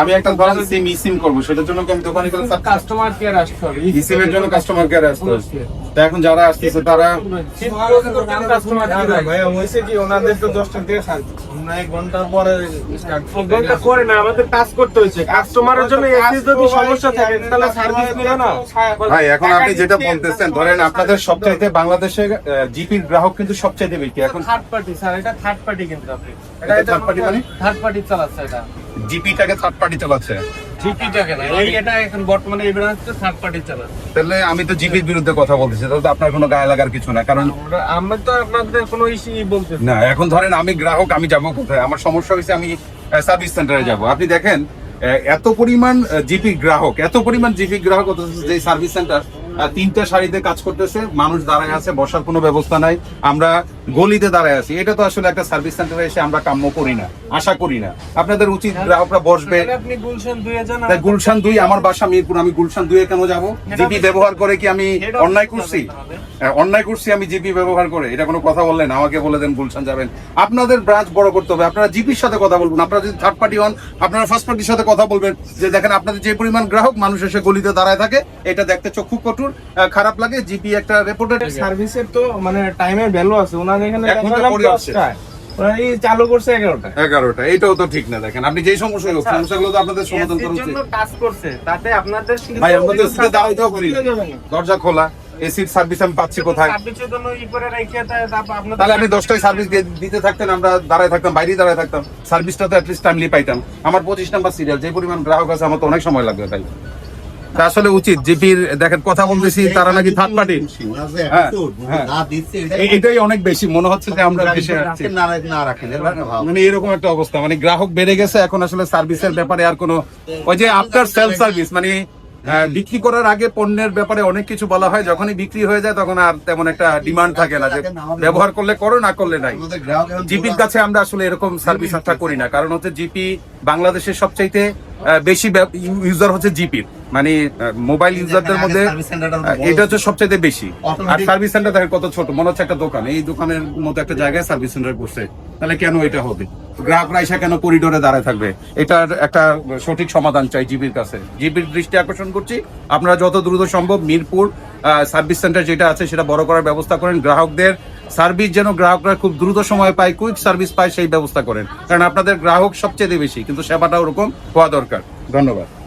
আমি একটা ধরেন সিম ই সিম করব সেটার জন্য আমি দোকানে গেলে কাস্টমার কেয়ার আসতে হবে জন্য কাস্টমার কেয়ারে আসতে হবে। তো এখন যারা আসতেছে তারা হয়েছে কি ওনাদের তো দশটার দিকে আমরা এক ঘণ্টা পরে ঘণ্টা করে না আমাদের কাজ করতে হয়েছে। কাস্টমারের জন্য যদি সমস্যা থাকে তাহলে সার্ভিস নিবে না। ভাই এখন আপনি যেটা বলতেছেন ধরেন আপনাদের সবচাইতে বাংলাদেশে জিপির গ্রাহক কিন্তু সবচাইতে বেশি। এখন থার্ড পার্টি স্যার এটা থার্ড পার্টি কিন্তু আপনি। এটা মানে? থার্ড পার্টি চালাচ্ছে এটা। জিপিটাকে থার্ড পার্টি চালাচ্ছে। তাহলে আমি তো জিপির বিরুদ্ধে কথা বলতেছি তাহলে তো আপনার কোনো গায়ে লাগার কিছু না কারণ আমরা- তো আপনাদের কোনো ইস্যু বলতেছি না। না এখন ধরেন আমি গ্রাহক আমি যাব কোথায়? আমার সমস্যা হয়েছে আমি সার্ভিস সেন্টারে যাব। আপনি দেখেন এত পরিমাণ জিপি গ্রাহক এত পরিমাণ জিপি গ্রাহক যে সার্ভিস সেন্টার তিনটা সারিতে কাজ করতেছে মানুষ দাঁড়ায় আছে বসার কোনো ব্যবস্থা নাই। আমরা গলিতে দাঁড়ায় আছি। এটা তো আসলে একটা সার্ভিস সেন্টারে এসে আমরা কাম্য করি না আশা করি না। আপনাদের উচিত গ্রাহকরা বসবে। গুলশান দুই আমার বাসা মিরপুর আমি গুলশান দুয়ে কেন যাব? জিপি ব্যবহার করে কি আমি অন্যায় করছি? হ্যাঁ, অন্যায় করছি আমি জিপি ব্যবহার করে। এটা কোনো কথা বললেন? আমাকে বলে দেন গুলশান যাবেন। আপনাদের ব্রাঞ্চ বড় করতে হবে। আপনারা জিপির সাথে কথা বলবেন। আপনারা যদি থার্ড পার্টি হন আপনারা ফার্স্ট পার্টির সাথে কথা বলবেন। যে দেখেন আপনাদের যে পরিমাণ গ্রাহক মানুষ এসে গলিতে দাঁড়ায় থাকে এটা দেখতে চক্ষু কঠোর খারাপ লাগে। জিপি একটা রেপোর্টেড সার্ভিসের তো মানে টাইমের ভ্যালু আছে। ওনার এখানে এক ঘণ্টা দেখালাম পরে আসছে। দশটায়। ওরা এই চালু করছে এগারোটায় এগারোটা এটাও তো ঠিক না দেখেন আপনি যেই সমস্যা সমস্যাগুলো তো আপনাদের সমাধান করা উচিত কাজ করছে তাতে আপনাদের ভাই আমাদের সিটে দাঁড়াইতেও করি না। যাবে না। দরজা খোলা এসির সার্ভিস আমি পাচ্ছি কোথায় সার্ভিসের জন্য ই করে রেখে তা- তারপর আপনাদের তাহলে আপনি দশটায় সার্ভিস দিতে থাকতেন আমরা দাঁড়ায় থাকতাম বাইরেই দাঁড়ায় থাকতাম সার্ভিসটা তো অ্যাটলিস্ট টাইমলি পাইতাম আমার পঁচিশ নাম্বার সিরিয়াল যে পরিমাণ গ্রাহক আছে আমার তো অনেক সময় লাগবে তাই আসলে উচিত জিপির দেখেন কথা বলতেছি তারা নাকি থার্ড পার্টি হ্যাঁ, হ্যাঁ। এটাই অনেক বেশি মনে হচ্ছে যে আমরা দেশে মানে এরকম একটা অবস্থা মানে গ্রাহক বেড়ে গেছে এখন আসলে সার্ভিসের ব্যাপারে আর কোনো ওই যে আফটার সেলফ সার্ভিস মানে বিক্রি করার আগে পণ্যের ব্যাপারে অনেক কিছু বলা হয় যখনই বিক্রি হয়ে যায় তখন আর তেমন একটা ডিমান্ড থাকে না যে ব্যবহার করলে করো না করলে নাই। জিপির কাছে আমরা আসলে এরকম সার্ভিস আশা করি না কারণ হচ্ছে জিপি বাংলাদেশের সবচাইতে বেশি ইউজার হচ্ছে জিপির মানে মোবাইল ইউজারদের মধ্যে এটা হচ্ছে সবচাইতে বেশি। আর সার্ভিস সেন্টার দেখেন কত ছোট মনে হচ্ছে একটা দোকান। এই দোকানের মতো একটা জায়গায় সার্ভিস সেন্টার করছে। তাহলে কেন এটা হবে? গ্রাহকরা এসে কেন করিডোরে দাঁড়ায় থাকবে? এটার একটা সঠিক সমাধান চাই জিবির কাছে। জিবির দৃষ্টি আকর্ষণ করছি। আপনারা যত দ্রুত সম্ভব মিরপুর সার্ভিস সেন্টার যেটা আছে সেটা বড় করার ব্যবস্থা করেন। গ্রাহকদের সার্ভিস যেন গ্রাহকরা খুব দ্রুত সময় পায় কুইক সার্ভিস পায়, সেই ব্যবস্থা করেন। কারণ আপনাদের গ্রাহক সবচেয়ে বেশি, কিন্তু সেবাটা ওরকম হওয়া দরকার। ধন্যবাদ।